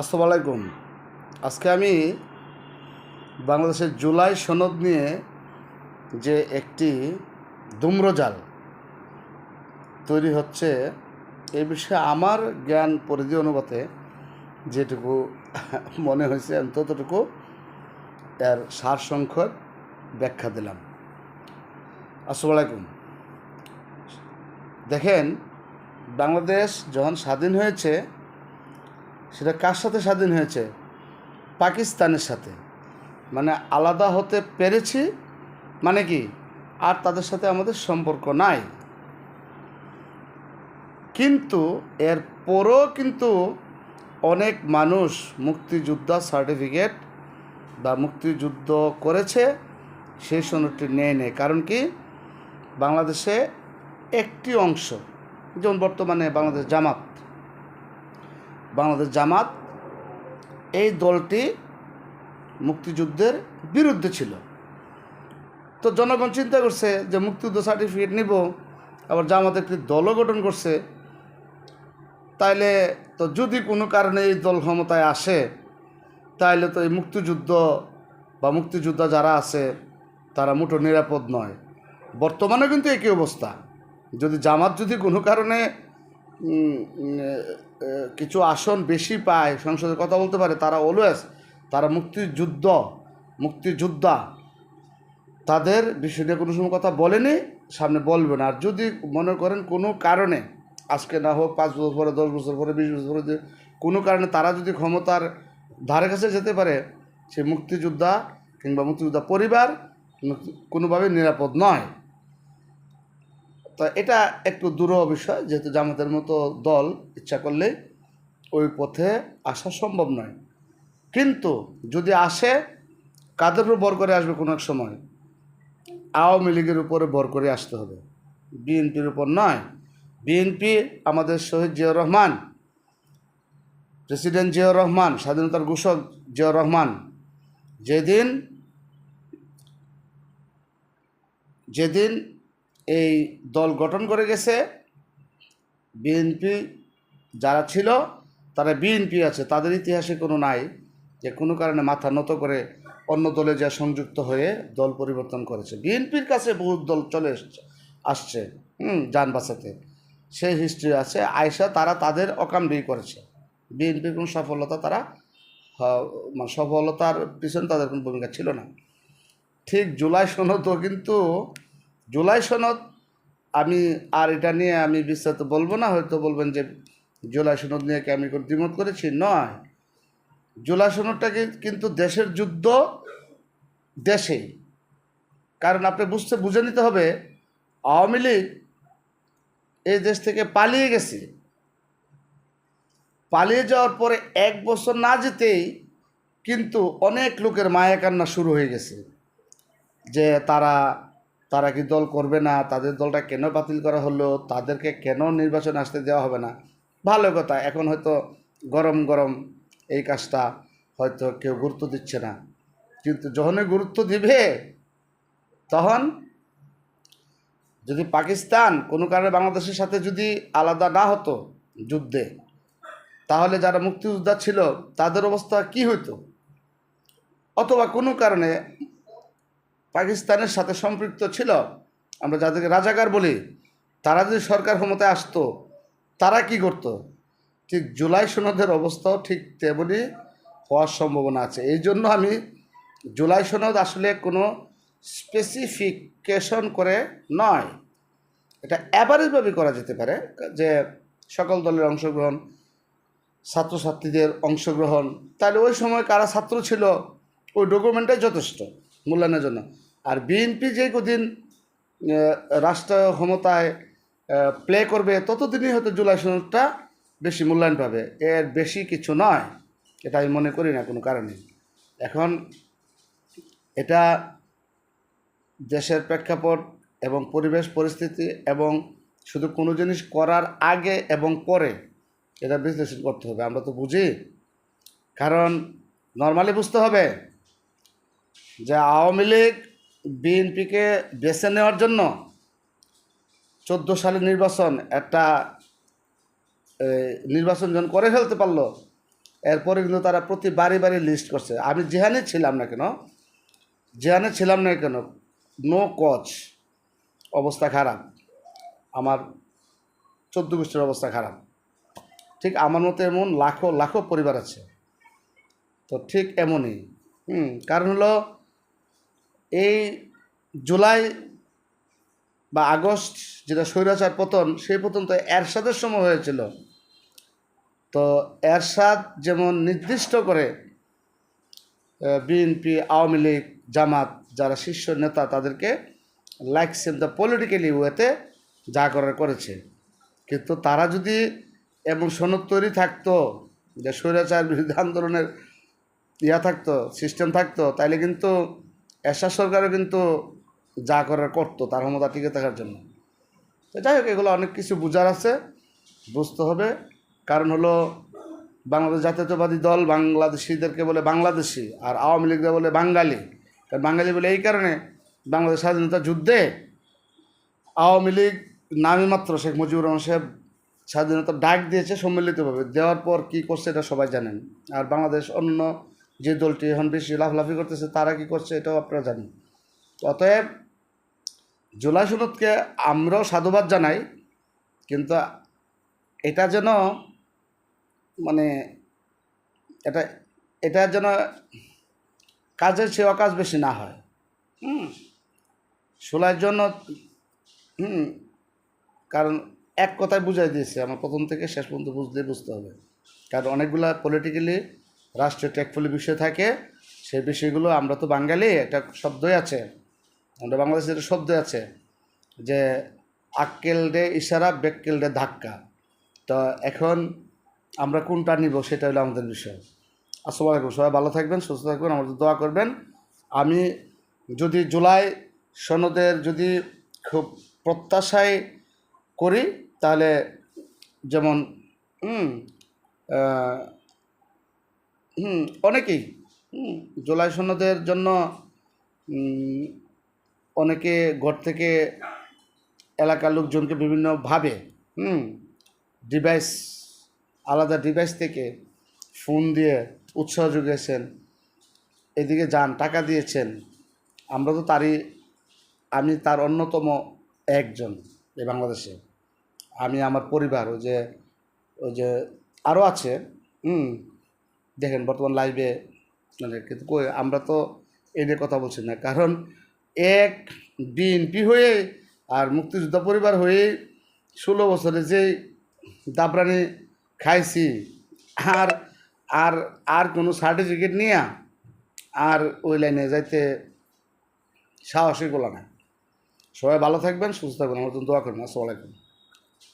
আসসালামু আলাইকুম। আজকে আমি বাংলাদেশের জুলাই সনদ নিয়ে যে একটি দুম্রজাল তৈরি হচ্ছে এই বিষয়ে আমার জ্ঞান পরিধি অনুপাতে যেটুকু মনে হয়েছে আমি ততটুকু এর সারসংখ্যক ব্যাখ্যা দিলাম। আসসালামু আলাইকুম। দেখেন, বাংলাদেশ যখন স্বাধীন হয়েছে সেটা কার সাথে স্বাধীন হয়েছে? পাকিস্তানের সাথে। মানে আলাদা হতে পেরেছি মানে কি? আর তাদের সাথে আমাদের সম্পর্ক নাই। কিন্তু এর পরও কিন্তু অনেক মানুষ মুক্তিযোদ্ধা সার্টিফিকেট বা মুক্তিযুদ্ধ করেছে, সেই সনদটি নেয় নেয় কারণ কি? বাংলাদেশে একটি অংশ, যেমন বর্তমানে বাংলাদেশ জামাত বাংলাদেশ জামাত এই দলটি মুক্তিযুদ্ধের বিরুদ্ধে ছিল। তো জনগণ চিন্তা করছে যে মুক্তিযুদ্ধ সার্টিফিকেট নিব, আবার জামাত একটি দলও গঠন করছে। তাইলে তো যদি কোনো কারণে এই দল ক্ষমতায় আসে, তাইলে তো এই মুক্তিযুদ্ধ বা মুক্তিযোদ্ধা যারা আছে, তারা মুঠো নিরাপদ নয়। বর্তমানে কিন্তু একই অবস্থা। যদি জামাত যদি কোনো কারণে কিছু আসন বেশি পায় সংসদে কথা বলতে পারে, তারা অলওয়েজ তারা মুক্তিযুদ্ধ, মুক্তিযোদ্ধা। তাদের বিষয় নিয়ে কোনো সময় কথা বলেনি, সামনে বলবে না। আর যদি মনে করেন কোনো কারণে, আজকে না হোক পাঁচ বছর পরে, দশ বছর পরে, বিশ বছর পরে, কোনো কারণে তারা যদি ক্ষমতার ধারে কাছে যেতে পারে সে মুক্তিযোদ্ধা কিংবা মুক্তিযোদ্ধা পরিবার কোনোভাবে নিরাপদ নয়। তো এটা একটু দূরহ বিষয়, যেহেতু জামাতের মতো দল, ইচ্ছা করলে ওই পথে আসা সম্ভব নয়। কিন্তু যদি আসে, কাদের উপর বর করে আসবে কোনো এক সময়? আওয়ামী লীগের উপরে বর করে আসতে হবে। বিএনপির উপর নয়। বিএনপি আমাদের শহীদ জিয়াউর রহমান, প্রেসিডেন্ট জিয়াউর রহমান, স্বাধীনতার ঘোষক জিয়াউর রহমান, যেদিন যেদিন এই দল গঠন করে গেছে। বিএনপি যারা ছিল, তারা বিএনপি আছে, তাদের ইতিহাসে কোনো নাই যে কোনো কারণে মাথা নত করে অন্য দলে যা সংযুক্ত হয়ে দল পরিবর্তন করেছে। বিএনপির কাছে বহু দল চলে এসছে, আসছে, হুম, যান বাঁচাতে। সেই হিস্ট্রি আছে আয়সা তারা তাদের অকামডি করেছে। বিএনপির কোনো সফলতা তারা মানে সফলতার পিছনে তাদের কোনো ভূমিকা ছিল না। ঠিক জুলাই সনদও কিন্তু জুলাই সনদ, আমি আর এটা নিয়ে আমি বিস্তারিত বলব না, হয়তো বলবেন যে জুলাই সনদ নিয়ে কি আমি কোনো দ্বিমত করেছি? নয়। জুলাই সনদটাকে কিন্তু দেশের যুদ্ধ দেশেই কারণ আপনি বুঝতে, বুঝে নিতে হবে, আওয়ামী লীগ এই দেশ থেকে পালিয়ে গেছে। পালিয়ে যাওয়ার পরে এক বছর না যেতেই কিন্তু অনেক লোকের মায়া কান্না শুরু হয়ে গেছে। যে তারা তারা কি দল করবে না? তাদের দলটা কেন বাতিল করা হলো? তাদেরকে কেন নির্বাচন আসতে দেওয়া হবে না? ভালো কথা, এখন হয়তো গরম গরম এই কাজটা হয়তো কেউ গুরুত্ব দিচ্ছে না। কিন্তু যখনই গুরুত্ব দিবে, তখন যদি পাকিস্তান কোনো কারণে বাংলাদেশের সাথে যদি আলাদা না হতো যুদ্ধে, তাহলে যারা মুক্তিযোদ্ধা ছিল, তাদের অবস্থা কি হতো অথবা কোনো কারণে পাকিস্তানের সাথে সম্পৃক্ত ছিল, আমরা যাদেরকে রাজাকার বলি, তারা যদি সরকার ক্ষমতায় আসতো, তারা কি করত? ঠিক জুলাই সনদের অবস্থাও ঠিক তেমনই হওয়ার সম্ভাবনা আছে। এই জন্য আমি জুলাই সনদ আসলে কোনো স্পেসিফিকেশন করে নয়। এটা অ্যাভারেজভাবে করা যেতে পারে, যে সকল দলের অংশগ্রহণ, ছাত্রছাত্রীদের অংশগ্রহণ, তাহলে ওই সময় কারা ছাত্র ছিল, ওই ডকুমেন্টটাই যথেষ্ট। মূল্যায়নের জন্য। আর বিএনপি যে কদিন রাষ্ট্র ক্ষমতায় প্লে করবে, ততদিনই হয়তো জুলাই সনদটা বেশি মূল্যায়ন পাবে। এর বেশি কিছু নয়, এটা আমি মনে করি না কোনো কারণে। এখন এটা দেশের প্রেক্ষাপট এবং পরিবেশ পরিস্থিতি এবং শুধু কোনো জিনিস করার আগে এবং পরে এটা বিশ্লেষণ করতে হবে। আমরা তো বুঝি। কারণ নর্মালি বুঝতে হবে যে আওয়ামী লীগ বিএনপিকে বেছে নেওয়ার জন্য চোদ্দ সালের নির্বাচন একটা নির্বাচন যখন করে ফেলতে পারল, এরপরে কিন্তু তারা প্রতি বাড়ি বাড়ি লিস্ট করছে। আমি যেখানে ছিলাম না কেন, যেখানে ছিলাম না কেন নো কচ অবস্থা খারাপ। আমার চোদ্দ গোষ্ঠীর অবস্থা খারাপ। ঠিক আমার মতো এমন লাখো লাখো পরিবার আছে। তো ঠিক এমনই। হুম, কারণ হলো এই জুলাই বা আগস্ট যেটা স্বৈরাচার পতন, সেই পতন তো এরশাদের সময় হয়েছিল। তো এরশাদ যেমন নির্দিষ্ট করে বিএনপি, আওয়ামী লীগ, জামাত যারা শীর্ষ নেতা তাদেরকে লাইকস ইন দ্য পলিটিক্যালি ওয়েতে যা করার করেছে। কিন্তু তারা যদি এমন সনদ তৈরি থাকতো যে স্বৈরাচার বিরুদ্ধে আন্দোলনের ইয়া থাকতো সিস্টেম থাকতো, তাইলে কিন্তু এরশাদ সরকারও কিন্তু যা করার করতো, তার ক্ষমতা টিকে থাকার জন্য। তো যাই হোক, এগুলো অনেক কিছু বোঝার আছে, বুঝতে হবে। কারণ হলো, বাংলাদেশ জাতীয়তাবাদী দল বাংলাদেশিদেরকে বলে বাংলাদেশি আর আওয়ামী লীগরা বলে বাঙালি। কারণ বাঙালি বলে এই কারণে বাংলাদেশ স্বাধীনতা যুদ্ধে আওয়ামী লীগ নামে মাত্র শেখ মুজিবুর রহমান সাহেব স্বাধীনতা ডাক দিয়েছে সম্মিলিতভাবে। দেওয়ার পর কি করছে এটা সবাই জানেন। আর বাংলাদেশ অন্য যে দলটি এখন বেশি লাফলাফি করতেছে, তারা কি করছে এটাও আপনারা জানি অতএব জুলাই সনদকে আমরাও সাধুবাদ জানাই, কিন্তু এটা যেন মানে এটা এটা যেন কাজের সে অকাজ বেশি না হয়। হুম? সোলার জন্য, হুম? কারণ এক কথায় বুঝাই দিয়েছে, আমার প্রথম থেকে শেষ পর্যন্ত বুঝলে বুঝতে হবে। কারণ অনেকগুলা পলিটিক্যালি রাষ্ট্রীয় ট্যাকফুলি বিষয় থাকে, সেই বিষয়গুলো আমরা তো বাঙালি, একটা শব্দই আছে। আমরা বাংলাদেশের একটা শব্দ আছে যে আক্কেল ডে ইশারা বেক্কেল ডে ধাক্কা। তো এখন আমরা কোনটা নিব সেটা হলো আমাদের বিষয়। আসসালামু আলাইকুম, সবাই ভালো থাকবেন, সুস্থ থাকবেন আমাদের দোয়া করবেন। আমি যদি জুলাই সনদের যদি খুব প্রত্যাশায় করি, তাহলে যেমন হুম। অনেকেই। হুম। জুলাই সনদের জন্য অনেকে ঘর থেকে এলাকার লোকজনকে বিভিন্নভাবে হুম ডিভাইস আলাদা ডিভাইস থেকে ফোন দিয়ে উৎসাহ জুগিয়েছেন এদিকে যান টাকা দিয়েছেন। আমরা তো তারই আমি তার অন্যতম একজন এই বাংলাদেশে। আমি আমার পরিবার ওই যে ওই যে আরও আছে হুম দেখেন, বর্তমান লাইভে মানে কিন্তু কই, আমরা তো এই নিয়ে কথা বলছি না। কারণ এক বিএনপি হয়ে আর মুক্তিযোদ্ধা পরিবার হয়ে ষোলো বছরে যে দাবরানি খাইছি, আর আর আর কোনো সার্টিফিকেট নিয়ে আর ওই লাইনে যাইতে সাহসী গোলা না। সবাই ভালো থাকবেন, সুস্থ থাকবেন। আমার জন্য দোয়া করবেন। আসসালামু আলাইকুম।